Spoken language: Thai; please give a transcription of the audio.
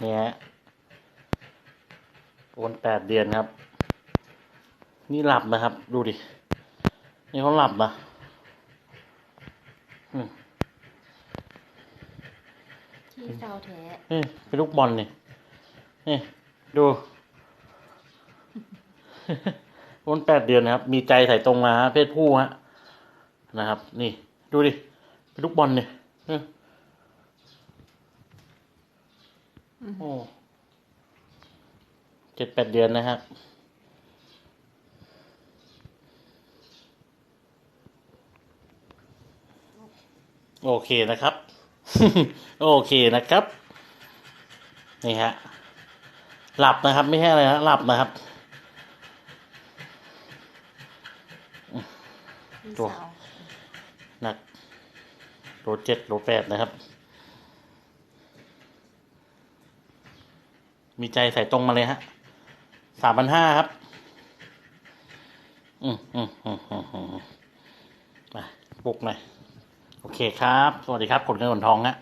เนี่ยฮะโอนแปดเดือนครับ นี่หลับนะครับ ดูดิ นี่เขาหลับนะอืมที่เศร้าแท้นี่เป็นลูกบอลนี่นี่ดู โอนแปดเดือนนะครับ มีใจใส่ตรงมาฮะเพศผู้ฮะนะครับ นี่ ดูดิ เป็นลูกบอลเนี่ย เออโอ้เจ็ดแปดเดือนนะครับ โอเคนะครับ โอเคนะครับ นี่ฮะ หลับนะครับ ไม่ใช่อะไรนะหลับนะครับที่ตัวเศร้าหนักโลเจ็ดโลแปดนะครับ มีใจใส่ตรงมาเลยฮะสามพันห้าครับ อืมอืมอืมอืมอืมมาปลุกหน่อย โอเคครับ สวัสดีครับขนเงินขนทองฮะ